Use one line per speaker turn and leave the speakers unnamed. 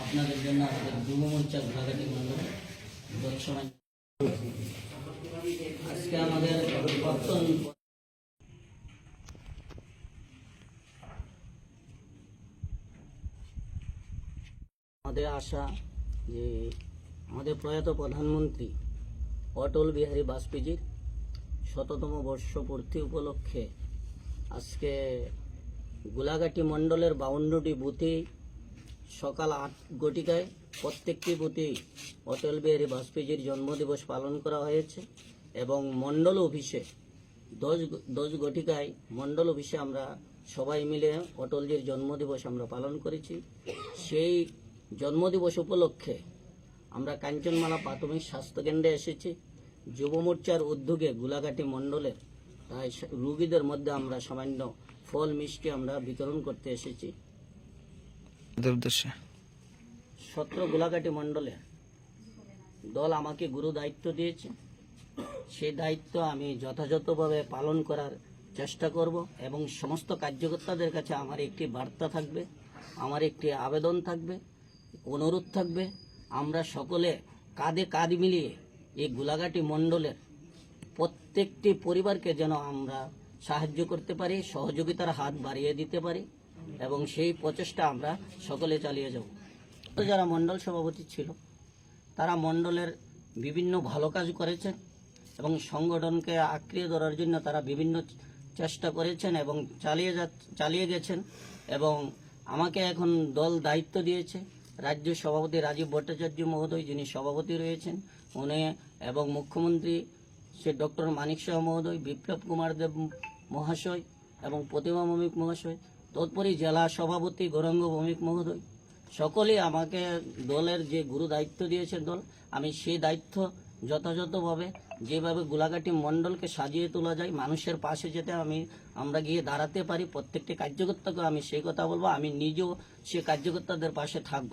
আপনাদের জন্য আমাদের যুব মোর্চা ঘোরাঘাটি মন্ডল যৎসময় আজকে আমাদের আমাদের আশা যে আমাদের প্রয়াত প্রধানমন্ত্রী অটল বিহারী বাজপেয়ীজির শততম বর্ষপূর্তি উপলক্ষে আজকে গোলাঘাটি মণ্ডলের বাউন্নটি বুথে সকাল আট ঘটিকায় প্রত্যেকটি বুথেই অটল বিহারী বাজপেয়ীজির জন্মদিবস পালন করা হয়েছে এবং মণ্ডল অফিসে দশ দশ ঘটিকায় মণ্ডল অফিসে আমরা সবাই মিলে অটলজির জন্মদিবস আমরা পালন করেছি। সেই জন্মদিবস উপলক্ষে আমরা কাঞ্চনমালা প্রাথমিক স্বাস্থ্যকেন্দ্রে এসেছি। যুব মোর্চার উদ্যোগে গোলাঘাটি মণ্ডলের তাই রুগীদের মধ্যে আমরা সামান্য ফল মিষ্টি আমরা বিতরণ করতে এসেছি।
উদ্দেশ্যে।
সত্র গোলাঘাটি মণ্ডলে দল আমাকে গুরু দায়িত্ব দিয়েছে। সেই দায়িত্ব আমি যথাযথভাবে পালন করার চেষ্টা করব এবং সমস্ত কার্যকর্তাদের কাছে আমার একটি বার্তা থাকবে, আমার একটি আবেদন থাকবে, অনুরোধ থাকবে। আমরা সকলে কাঁধে কাঁধ মিলিয়ে এই গোলাঘাটি মণ্ডলের প্রত্যেকটি পরিবারকে যেন আমরা সাহায্য করতে পারি, সহযোগিতার হাত বাড়িয়ে দিতে পারি। এবং সেই প্রচেষ্টা আমরা সকলে চালিয়ে যাব। যারা মণ্ডল সভাপতি ছিল, তারা মণ্ডলের বিভিন্ন ভালো কাজ করেছেন এবং সংগঠনকে আঁকড়িয়ে ধরার জন্য তারা বিভিন্ন চেষ্টা করেছেন এবং চালিয়ে যা, চালিয়ে গেছেন এবং আমাকে এখন দল দায়িত্ব দিয়েছে। রাজ্য সভাপতি রাজীব ভট্টাচার্য মহোদয় যিনি সভাপতি রয়েছেন, উনি এবং মুখ্যমন্ত্রী সে ডক্টর মানিক শাহ মহোদয়, বিপ্লব কুমার দেব মহাশয় এবং প্রতিমা ভৌমিক মহাশয় তৎপরই জেলা সভাপতি গৌরাঙ্গ ভৌমিক মহোদয় সকলেই আমাকে দলের যে গুরু দায়িত্ব দিয়েছে দল, আমি সেই দায়িত্ব যথাযথভাবে যেভাবে গোলাঘাটি মণ্ডলকে সাজিয়ে তোলা যায়, মানুষের পাশে যেতে আমি, আমরা গিয়ে দাঁড়াতে পারি, প্রত্যেকটি কার্যকর্তাকে আমি সেই কথা বলব, আমি নিজেও সে কার্যকর্তাদের পাশে থাকব।